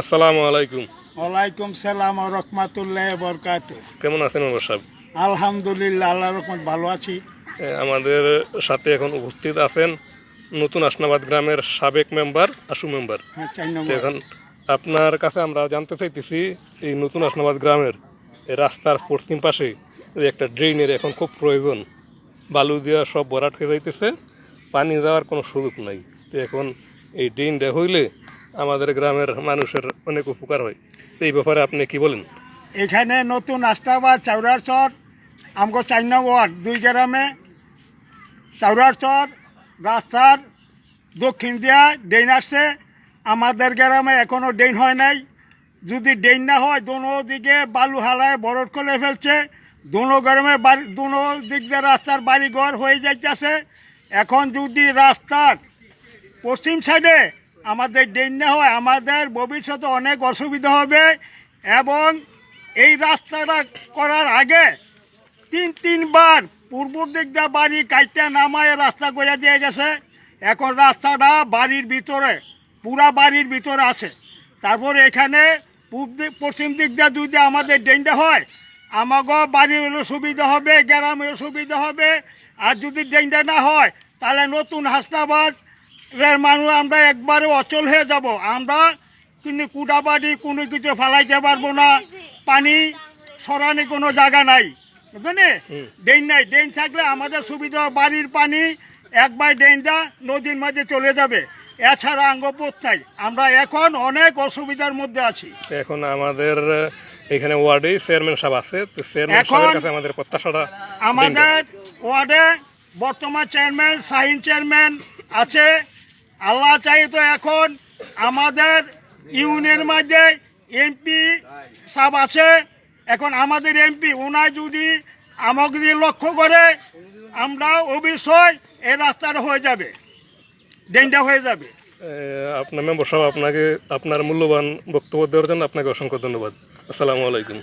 আসসালামু আলাইকুম। ওয়ালাইকুম সালাম রহমাতুল্লাহ বরকাত কেমন আছেন মেম্বার সাহেব? আলহামদুলিল্লাহ আল্লাহ রহমত ভালো আছি। আমাদের সাথে এখন উপস্থিত আছেন নতুন আসনাবাদ গ্রামের সাবেক মেম্বার আশু মেম্বার। হ্যাঁ, এখন আপনার কাছে আমরা জানতে চাইতেছি এই নতুন আসনাবাদ গ্রামের রাস্তার পশ্চিম পাশে একটা ড্রেনের এখন খুব প্রয়োজন বালু দেওয়া সব ভরাট হয়ে যাইতেছে পানি যাওয়ার কোনো সুযোগ নাই। তো এখন এই ড্রেনটা হইলে আমাদের গ্রামের মানুষের অনেক উপকার হয়। এই ব্যাপারে আপনি কি বলেন? এখানে নতুন আস্তাবাদ চাউরার চর, আমগো চার নং ওয়ার্ড, দুই গ্রামে। চাউরার চর, রাস্তার দক্ষিণ দিয়া ড্রেন আসছে। আমাদের গ্রামে এখনও ড্রেন হয় নাই। যদি ড্রেন না হয়, দোনো দিকে বালু হালায় বরফ করে ফেলছে। দোনো গ্রামে বাড়ি দোনো দিক দিয়ে রাস্তার বাড়ি ঘর হয়ে যাইতেছে। এখন যদি রাস্তার পশ্চিম সাইডে আমাদের ড্রেন না হয়, আমাদের ভবিষ্যতে অনেক অসুবিধা হবে এবং এই রাস্তাটা করার আগে তিন, তিনবার পূর্ব দিক দিয়ে বাড়ি কাইটা নামায় রাস্তা করে দিয়ে গেছে। এখন রাস্তাটা বাড়ির ভিতরে, পুরা বাড়ির ভিতরে আছে। তারপর এখানে পূর্ব পশ্চিম দিক দিয়ে যদি আমাদের ড্রেনটা হয়, আমাগো বাড়ির হলে সুবিধা হবে গ্রামেও সুবিধা হবে। আর যদি ড্রেনটা না হয়, তাহলে নতুন হাসনাবাদ মানুষ আমরা একবারে অচল হয়ে যাব। আমরা কিন্তু কুটা বাড়ি কোনো কিছু ফালাইতে পারব না। পানি সরানি কোনো জায়গা নাই। বুঝলেন হুম। ড্রেন নাই। ড্রেন থাকলে আমাদের সুবিধা বাড়ির পানি একবার ড্রেনটা নদীর মাঝে চলে যাবে। এছাড়া আঙ্গ নাই। আমরা এখন অনেক অসুবিধার মধ্যে আছি। এখন আমাদের এখানে ওয়ার্ডে চেয়ারম্যান সাহেব আছে। তো চেয়ারম্যান এখন- সাহেবের কাছে আমাদের প্রত্যাশাটা আমাদের ওয়ার্ডে বর্তমান চেয়ারম্যান শাহিন চেয়ারম্যান আছে। আল্লাহ চাই তো এখন আমাদের ইউনিয়নের মধ্যে এমপি সাহেব আছে। এখন আমাদের এমপি ওনার যদি আমাকে যদি লক্ষ্য করে, আমরা অবশ্যই এই রাস্তাটা হয়ে যাবে ডেনটা হয়ে যাবে। আপনার মেম্বার সাহেব, আপনাকে আপনার মূল্যবান বক্তব্য দেওয়ার জন্য আপনাকে অসংখ্য ধন্যবাদ। আসসালামু আলাইকুম।